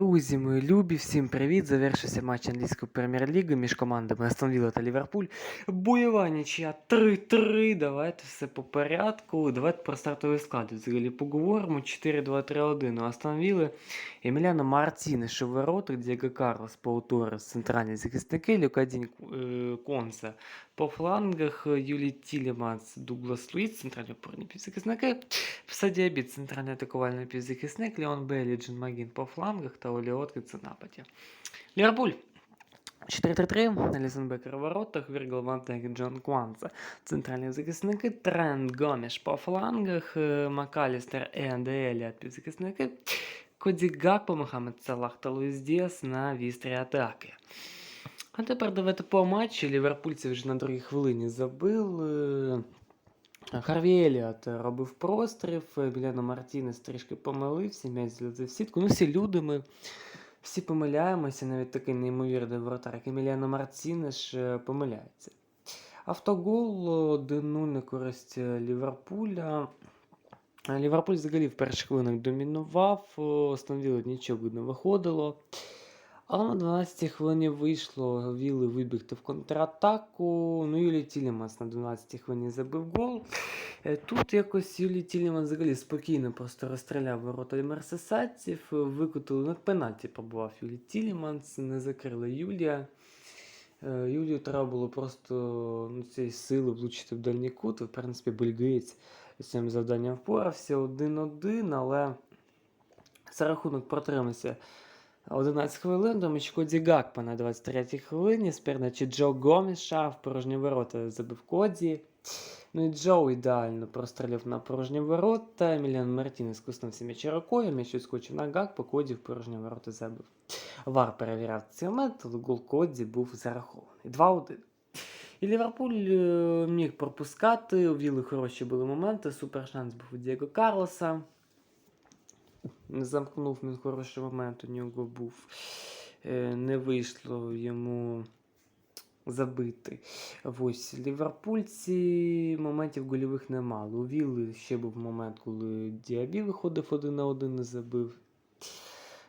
Друзі, мої любі, всім привіт! Завершився матч англійської прем'єр-ліги між командами Астон Вілла та Ліверпуль. Бойова нічия 3-3. Давайте все по порядку. Давайте про стартовий склад взагалі поговоримо. 4-2-3-1 у Астон Вілли. Еміляно Мартінеш у воротах, Дієго Карлос, Торрес, центральні захисники, Люкадінь е, Конса по флангах, Юлій Тіліманс, Дуглас Луїс, центральні опорні півзахисники. Садіабі, центральний атакувальний півзахисник, Леон Бейлі, Джин Магін по флангах та Олі Откиц у нападі. Ліверпуль. 4-3-3, Алісон Бекер у воротах, Віргл Вантек, Джон Кванца, центральні захисники, Трент Гоміш по флангах, е, Макалістер і Анде півзахисники, Коді Гакпо, Мохамед Салах та Луїс Діас на вістрі атаки. А тепер давайте по матчі. Ліверпульці вже на другій хвилині забили. Харві Еліот робив прострів, Біляно Мартінес трішки помилився, м'яч злетів в сітку. Ну, всі люди ми всі помиляємося, навіть такий неймовірний воротар, як Еміліано Мартінеш е, помиляється. Автогол 1-0 на користь Ліверпуля. Е, Ліверпуль взагалі в перших хвилинах домінував, Остановили нічого не виходило. Але на 12-й хвилині вийшло Віли вибігти в контратаку. Ну, Юлій Тіліманс на 12-й хвилині забив гол. Е, Тут якось Юлій Тіліманс взагалі спокійно просто розстріляв ворота мерсесадців, викотили на пенальті побував Юлій Тіліманс, не закрили Юлія. Е, Юлію треба було просто ну, цієї сили влучити в дальній кут. В принципі, бельгієць з цим завданням впорався 1-1, але за рахунок протримався 11 хвилин, тому що Коді Гакпа на 23-й хвилині, сперначі Джо Гоміша в порожні ворота забив Коді. Ну і Джо ідеально прострілив на порожні ворота. Еміліан Мартінес куснувся м'яч рукою, м'яч відскочив на Гакпа, Коді в порожні ворота забив. Вар перевіряв цей момент, але гол Коді був зарахований. 2-1. І Ліверпуль е, міг пропускати, у хороші були моменти, супер шанс був у Дієго Карлоса. Не замкнув він хороший момент, у нього був. Е, Не вийшло йому забити. Ось Ліверпульці моментів гольових не мало. У Вілли ще був момент, коли Діабі виходив один на один, не забив.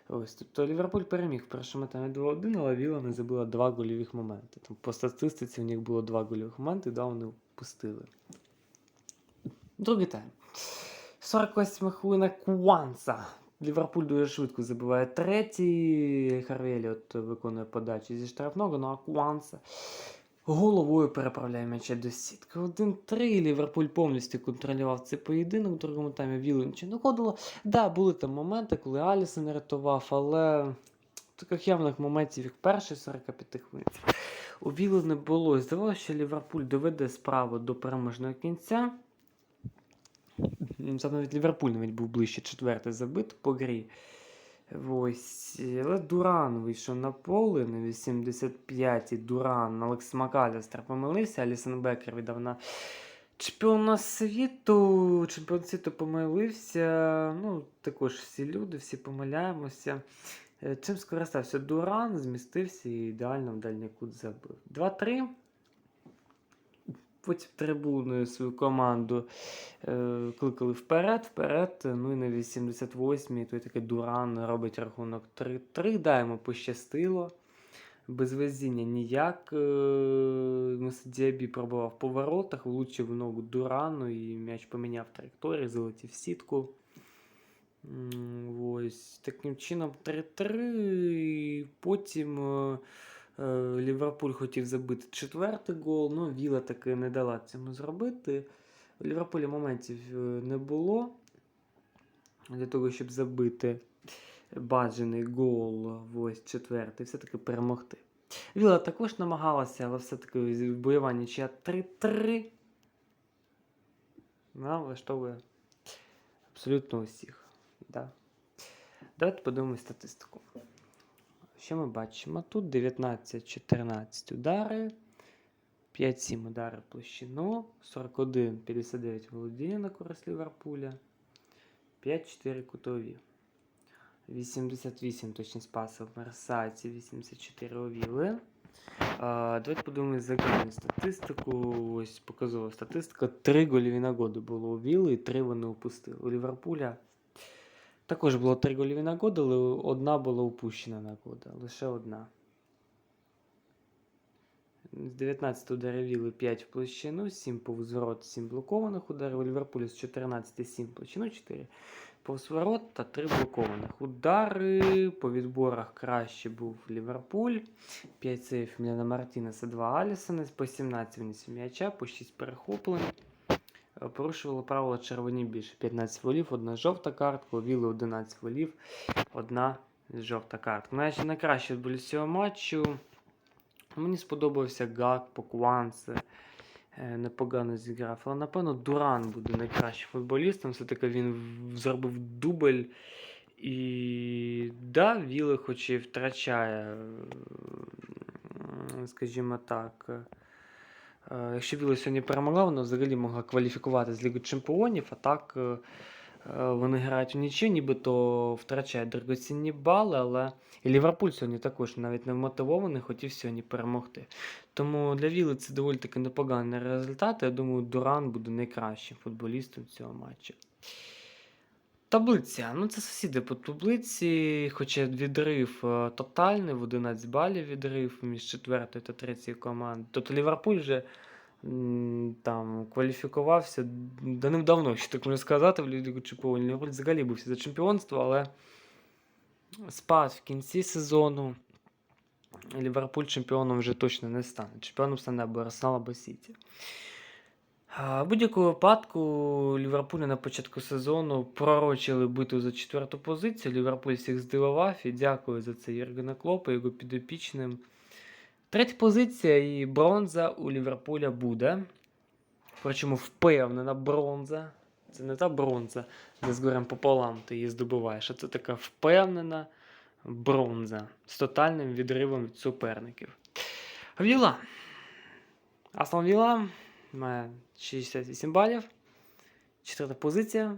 Ось, тобто Ліверпуль переміг в першому таймі 2-1, але Віла не забила два гольових моменти. Там по статистиці в них було два гольових моменти, да, вони впустили. Другий тайм. 48 хвилина Куанса. Ліверпуль дуже швидко забиває третій. Харві Еліот виконує подачу зі штрафного, ну а Куанса головою переправляє м'яча до сітки. 1-3. Ліверпуль повністю контролював цей поєдинок. В другому таймі Вілли нічого не ходило. Да, були там моменти, коли Алісон рятував, але таких явних моментів, як перший 45 хвилин. У Вілли не було. Здавалося, що Ліверпуль доведе справу до переможного кінця. Навіть Ліверпуль навіть був ближче четвертий забит по грі. Ось. Але Дуран вийшов на поле на 85-й Дуран. Алекс Макалістер помилився, Алісон Бекер віддав на чемпіона світу. Чемпіон світу помилився. Ну, також всі люди, всі помиляємося. Е, Чим скористався Дуран, змістився і ідеально в дальній кут забив. 2-3. Потім трибуною свою команду е, кликали вперед, вперед. Ну і на 88-й той такий Дуран робить рахунок 3-3. Да, йому пощастило. Без везіння ніяк. Е, Діабі пробував по воротах, влучив в ногу Дурану і м'яч поміняв траєкторію, залетів в сітку. Ось таким чином 3-3. і Потім. Е, Ліверпуль хотів забити четвертий гол, ну Віла таки не дала цьому зробити. У Ліверпулі моментів е, не було для того, щоб забити бажаний гол, ось четвертий, все-таки перемогти. Віла також намагалася, але все-таки бойова нічия 3-3. Нам влаштовує абсолютно усіх. Да. Давайте подивимось статистику. Що ми бачимо? Тут 19-14 удари, 5-7 удари площину, 41-59 володіння на користь Ліверпуля, 5-4 кутові. 88 точність пасів в Мерсайці, 84 у Віли. А, давайте подивимось загальну статистику. Ось показова статистика. 3 гольові нагоди було у Віли і 3 вони упустили. У Ліверпуля Також було три гольові нагоди, але одна була упущена нагода. Лише одна. З 19 ударів Вілли 5 в площину, 7 повзворот, 7 блокованих ударів. У Ліверпуля з 14 7 в площину, 4 повзворот та 3 блокованих. Удари по відборах краще був Ліверпуль. 5 сейфів Мілана Мартінеса, 2 Алісона, по 17 винесів м'яча, по 6 перехоплень. Е, Порушували правила червоні більше. 15 волів, одна жовта картка, у Вілли 11 волів, одна жовта картка. Навіть найкраще футболіст цього матчу. Мені сподобався Гак, Покванце. е, Непогано зіграв. Але напевно Дуран буде найкращим футболістом. Все-таки він зробив дубль. І да, Вілли хоч і втрачає, скажімо так. Е, Якщо Вілли сьогодні перемогла, вона взагалі могла кваліфікувати з Ліги Чемпіонів, а так е, е, вони грають в нічию, нібито втрачають дорогоцінні бали, але і Ліверпуль сьогодні також навіть не вмотивований, хотів сьогодні перемогти. Тому для Вілли це доволі таки непоганий результат. Я думаю, Дуран буде найкращим футболістом цього матчу. Таблиця. Ну, це сусіди по таблиці, хоча відрив е, тотальний, в 11 балів відрив між четвертою та третьою командою. Тобто Ліверпуль вже там кваліфікувався давним-давно, що так можна сказати, в Лігу Чемпіонів. Ліверпуль взагалі бився за чемпіонство, але спад в кінці сезону. Ліверпуль чемпіоном вже точно не стане. Чемпіоном стане або Арсенал, або Сіті. В будь-якому випадку Ліверпуля на початку сезону пророчили битву за четверту позицію. Ліверпуль всіх здивував і дякую за це Єргена Клопа, його підопічним. Третя позиція і бронза у Ліверпуля буде. Причому впевнена бронза. Це не та бронза, де з горем пополам ти її здобуваєш, а це така впевнена бронза з тотальним відривом від суперників. Віла. Астон Віла має 68 балів. Четверта позиція.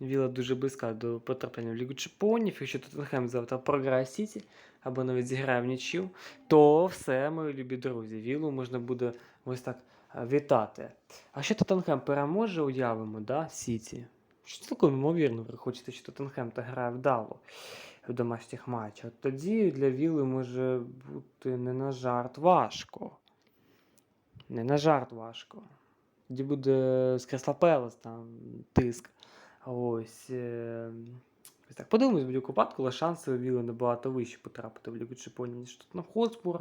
Віла дуже близька до потрапляння в Лігу Чемпіонів. Якщо Тоттенхем завтра програє Сіті або навіть зіграє в нічю, то все, мої любі друзі. Вілу можна буде ось так е, вітати. А що Тоттенхем переможе, уявимо, да, Сіті? Що таке ймовірно, ви хочете, що Тоттенхем та грає вдало в домашніх матчах. Тоді для Віли може бути не на жарт важко. Не на жарт важко. Тоді буде з Кресла Пелес там тиск. Ось. е, так. Подивимось в будь-яку випадку, але шанси у Віли набагато вищі потрапити в Лігу Чемпіонів, ніж тут на Хотспур.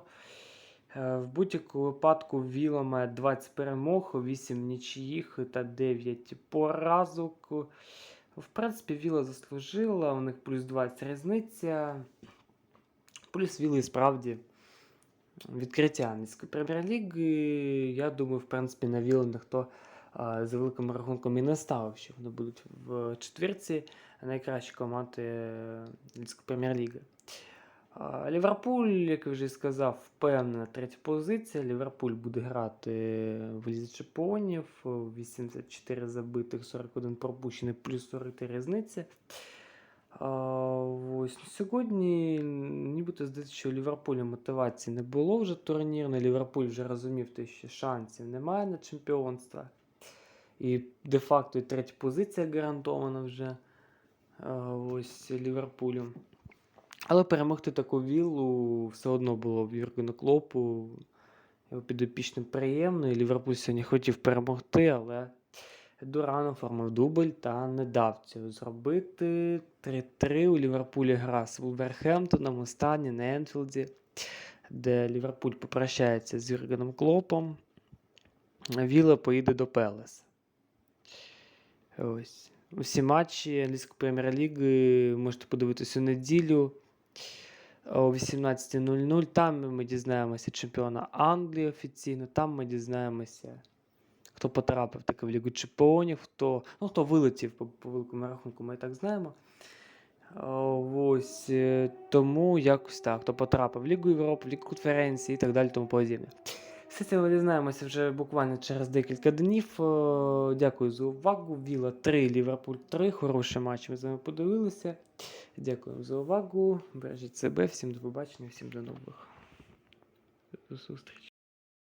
Е, В будь-якому випадку Віла має 20 перемог, 8 нічиїх та 9 поразок. В принципі, Віла заслужила, у них плюс 20 різниця. Плюс Віли і справді відкриття англійської прем'єр-ліги. Я думаю, в принципі, на Вілу ніхто за великим рахунком і не ставив, що вони будуть в четвірці найкращі команди англійської прем'єр-ліги. Ліверпуль, як я вже сказав, впевнена третя позиція. Ліверпуль буде грати в Лізі Чемпіонів. 84 забитих, 41 пропущений, плюс 43 різниці. Ось ну, сьогодні нібито здається, що у Ліверпуля мотивації не було вже турнірної. Ліверпуль вже розумів, те, що шансів немає на чемпіонство. І де-факто і третя позиція гарантована вже ось Ліверпулю. Але перемогти таку віллу все одно було в Юргену Клопу. Підопічним приємно. І Ліверпуль сьогодні хотів перемогти, але Дуран оформив дубль та не дав цього зробити. 3-3 у Ліверпулі гра з Вулверхемптоном останнє на Енфілді, де Ліверпуль попрощається з Юргеном Клопом. Віла поїде до Пелес. Ось. Усі матчі англійської прем'єр-ліги можете подивитися у неділю о 18.00. Там ми дізнаємося чемпіона Англії офіційно, там ми дізнаємося, хто потрапив таки в Лігу Чемпіонів, хто, ну, хто вилетів по, по великому рахунку, ми так знаємо. Ось е, тому якось так, хто потрапив в Лігу Європи, в Лігу конференції і так далі, тому подібне. Все це ми дізнаємося вже буквально через декілька днів. Е, Дякую за увагу. Віла 3, Ліверпуль 3. Хороший матч ми з вами подивилися. Дякую за увагу. Бережіть себе, всім до побачення, всім до нових зустрічей.